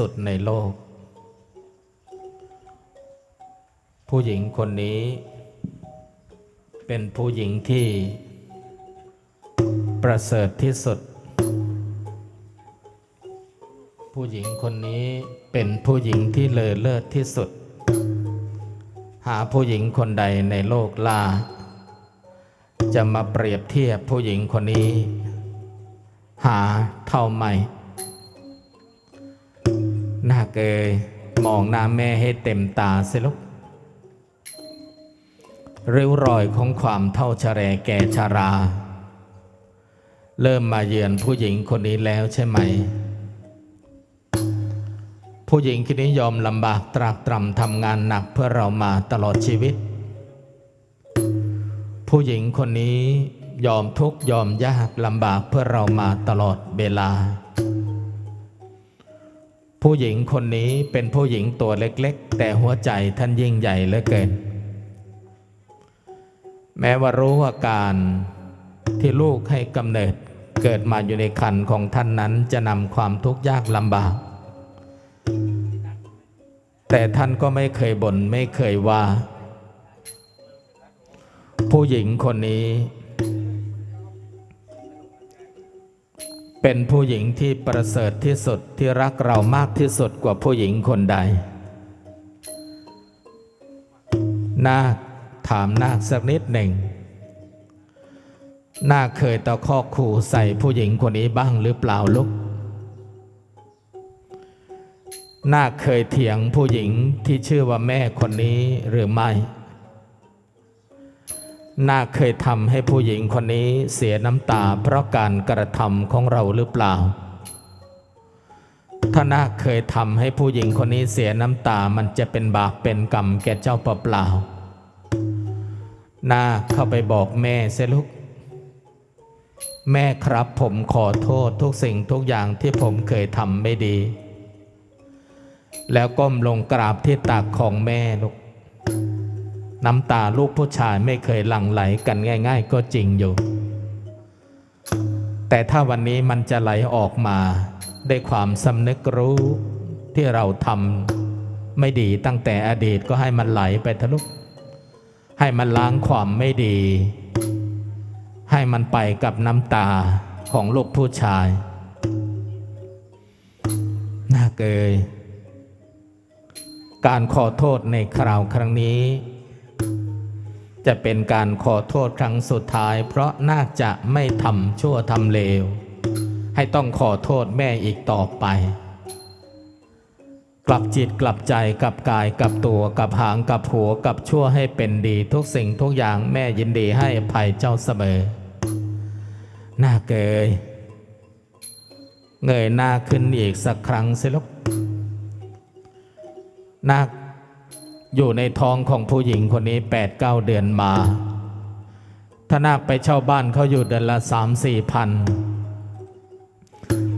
สุดในโลก ผู้หญิงคนนี้ เป็นผู้หญิงที่ ประเสริฐที่สุด ผู้หญิงคนนี้เป็นผู้หญิงที่เลอเลิศที่สุด หาผู้หญิงคนใดในโลกลาจะมาเปรียบเทียบผู้หญิงคนนี้ หาเท่าไม่ น้าเกยมองหน้าแม่ให้เต็มตาสิลูกริ้วรอยของความเท่าชะแรแก่ชารา เริ่มมาเยือนผู้หญิงคนนี้แล้วใช่ไหม ผู้หญิงคนนี้ยอมลำบากตรากตรำทำงานหนักเพื่อเรามาตลอดชีวิต ผู้หญิงคนนี้ยอมทุกยอมยากลำบากเพื่อเรามาตลอดเวลา ผู้หญิงคนนี้เป็นผู้หญิงตัวเล็กๆ แต่หัวใจท่านยิ่งใหญ่เหลือเกิน แม้ว่ารู้ว่าการที่ลูกให้กำเนิดเกิดมาอยู่ในคันของท่านนั้นจะนำความทุกข์ยากลำบาก แต่ท่านก็ไม่เคยบ่นไม่เคยว่า ผู้หญิงคนนี้ เป็นผู้หญิงที่ประเสริฐที่สุดที่รักเรามากที่สุดกว่าผู้หญิงคนใด นาคถามนาคสักนิดหนึ่ง นาคเคยตะคอกขู่ใส่ผู้หญิงคนนี้บ้างหรือเปล่าลูก นาคเคยเถียงผู้หญิงที่ชื่อว่าแม่คนนี้หรือไม่ นาคเคยทำให้ผู้หญิงคนนี้เสียน้ำตาเพราะการกระทำของเราหรือเปล่า ถ้านาคเคยทำให้ผู้หญิงคนนี้เสียน้ำตามันจะเป็นบาปเป็นกรรมแก่เจ้าเปล่าๆนาคเข้าไปบอกแม่เสยลูก แม่ครับผมขอโทษทุกสิ่งทุกอย่างที่ผมเคยทำไม่ดี แล้วก้มลงกราบที่ตักของแม่ลูก น้ำตาลูกผู้ชายไม่เคยหลั่งไหลกันง่าย ๆ ก็จริงอยู่ แต่ถ้าวันนี้มันจะไหลออกมาได้ความสำนึกรู้ที่เราทำไม่ดีตั้งแต่อดีตก็ให้มันไหลไปทะลุให้มันล้างความไม่ดี ให้มันไปกับน้ำตาของลูกผู้ชาย น่าเกย การขอโทษในคราวครั้งนี้ จะเป็นการขอโทษครั้งสุดท้าย เพราะน่าจะไม่ทำชั่วทำเลว ให้ต้องขอโทษแม่อีกต่อไป กลับจิตกลับใจกลับกายกลับตัวกลับหางกลับหัวกลับชั่วให้เป็นดีทุกสิ่งทุกอย่างแม่ยินดีให้ภัยเจ้าเสมอหน้าเกยเงยหน้าขึ้นอีกสักครั้งสิลูกนา อยู่ในท้องของผู้หญิงคนนี้8ปดเเดือนมาถ้านาคไปเช่าบ้านเขาอยู่เดือนละสามสี่พัน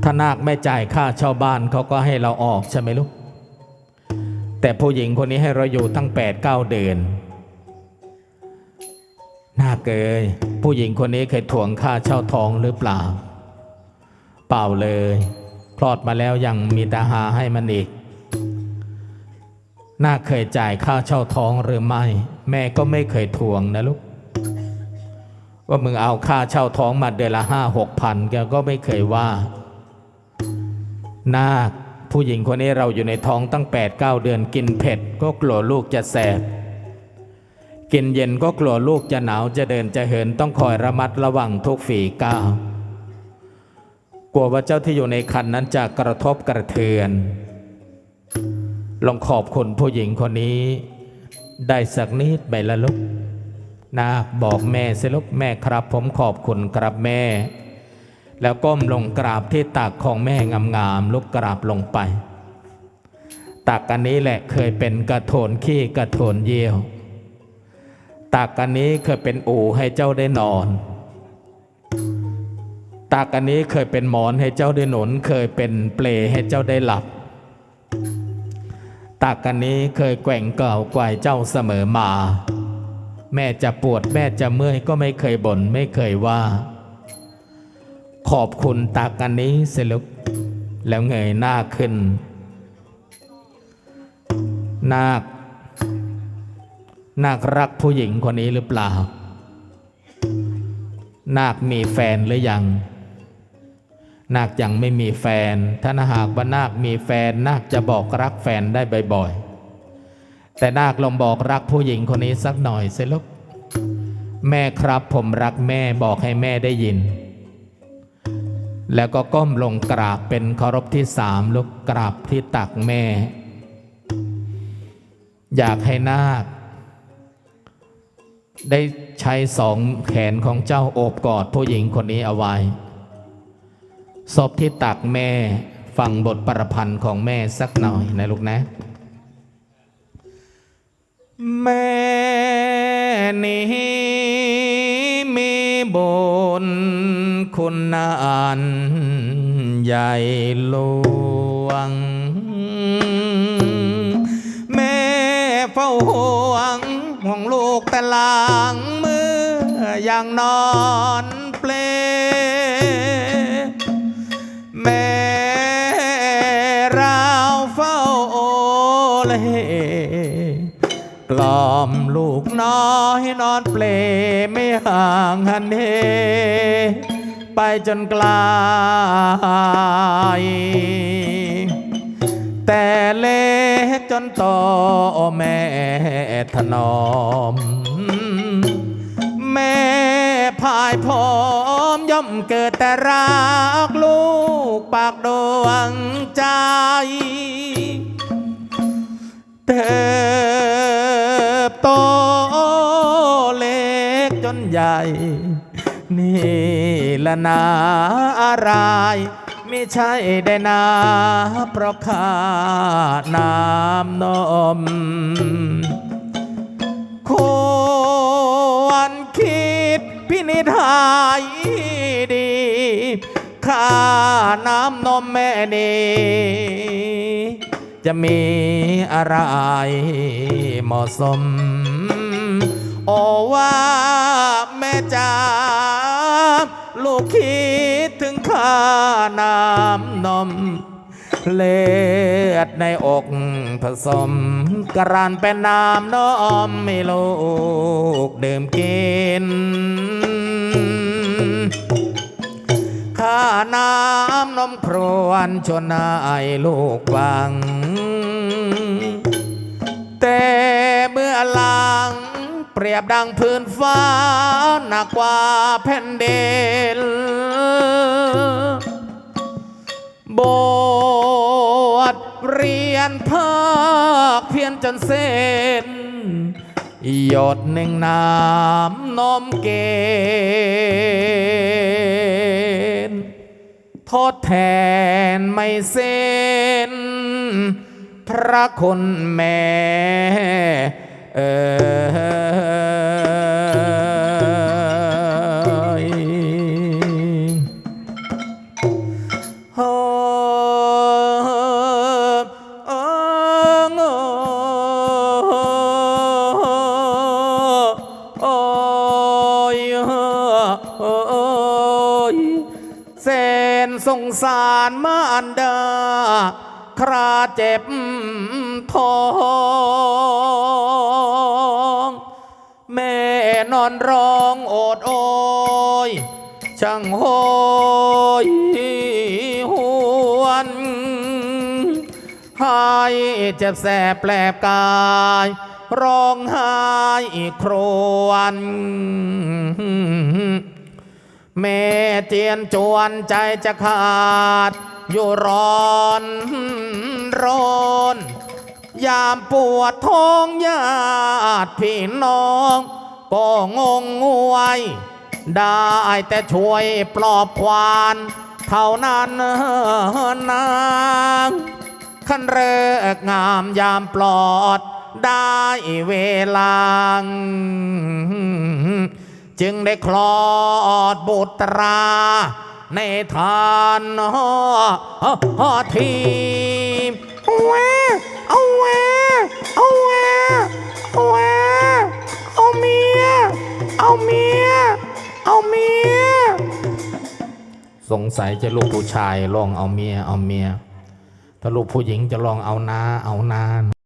ถ้านาคไม่จ่ายค่าเช่าบ้านเขาก็ให้เราออกใช่ไหมลูก แต่ผู้หญิงคนนี้ให้เราอยู่ตั้ง8ปดเเดือนน่าเกยผู้หญิงคนนี้เคยถ่วงค่าเช่าทองหรือเปล่า เปล่าเลย คลอดมาแล้วยังมีตาหาให้มันอีก น่าเคยจ่ายค่าเช่าท้องหรือไม่ แม่ก็ไม่เคยทวงนะลูก ว่ามึงเอาค่าเช่าท้องมาเดือนละห้าหกพันแกก็ไม่เคยว่า นาคผู้หญิงคนนี้เราอยู่ในท้องตั้ง8ปดเก้าเดือนกินเผ็ด ก็กลัวลูกจะแสบ กินเย็นก็กลัวลูกจะหนาวจะเดินจะเหินต้องคอยระมัดระวังทุกฝีก้าวกลัวว่าเจ้าที่อยู่ในคันนั้นจะกระทบกระเทือน ลองขอบคุณผู้หญิงคนนี้ ได้สักนิดใบละลุกนาคบอกแม่สิลุกแม่ครับ ผมขอบคุณครับแม่ แล้วก้มลงกราบที่ตักของแม่งามๆลุกกราบลงไป ตักอันนี้แหละเคยเป็นกระโถนขี้กระโถนเยี่ยวตักอันนี้เคยเป็นอู่ให้เจ้าได้นอนตักอันนี้เคยเป็นหมอนให้เจ้าได้หนุน เคยเป็นเปลให้เจ้าได้หลับ ตักอันนี้เคยแกว่งเก่ากวายเจ้าเสมอมา แม่จะปวดแม่จะเมื่อยก็ไม่เคยบ่นไม่เคยว่า ขอบคุณตักอันนี้สลุกแล้วเงยหน้าขึ้น นาค นาครักผู้หญิงคนนี้หรือเปล่า นาคมีแฟนหรือยัง นาคยังไม่มีแฟน ถ้าหากว่านาคมีแฟน นาคจะบอกรักแฟนได้บ่อยๆ แต่นาคลองบอกรักผู้หญิงคนนี้สักหน่อยสิลูก แม่ครับผมรักแม่บอกให้แม่ได้ยิน แล้วก็ก้มลงกราบเป็นเคารพที่สามลูกกราบที่ตักแม่ อยากให้นาค ได้ใช้สองแขนของเจ้าโอบกอดผู้หญิงคนนี้เอาไว้ ศพที่ตักแม่ฟังบทประพันธ์ของแม่สักหน่อยนะลูกนะ แม่นี้มีบุญคุณนานใหญ่หลวง แม่เฝ้าห่วงห่วงลูกแต่หลังมืออย่างนอน เลกล่อมลูกน้อยนอนเปลไม่ห่างหันเฮไปจนไกลแต่เล็กจนโตแม่ถนอม แม่พายพร้อมย่อมเกิดแต่รักลูกปากดวงใจ เติบโตเล็กจนใหญ่ นี่ละนาอะไร ไม่ใช่ได้นา เพราะขาดน้ำนมควรคิดพินิจหายดีค่าน้ำนมแม่นี้ จะมีอะไรเหมาะสม โอว่าแม่จ๋าลูกคิดถึงค่าน้ำนม เลือดในอกผสม กระรานเป็นน้ำนมไม่ลูกดื่มกิน น้ำนมครวนชนนายลูกวัง แต่เมื่อหลัง เปรียบดังพื้นฟ้า หนักกว่าแผ่นเดนบวชเรียนภาคเพียนจนเส้นหยดหนึ่งน้ำนมเก ดแทนไม่เส้น พระคุณแม่เออ งสารมารดา คราเจ็บท้องแม่นอนร้องโอดโอยช่างโหยหวนหายเจ็บแสบแปลบกาย ร้องไห้ครวญ แม่เจียนจวนใจจะขาด อยู่ร้อนร้อนยามปวดท้องญาติพี่น้อง ก็งงงวย ได้แต่ช่วยปลอบควาน เท่านั้นนางขันเริกงามยามปลอดได้เวลา จึงได้คลอดบุตราในทานฮอทีมแหวเอาแหวเอาแหวเอาแหวเอาเมีย เอาเมีย เอาเมีย สงสัยจะลูกผู้ชายลองเอาเมีย เอาเมีย ถ้าลูกผู้หญิงจะลองเอานา เอานา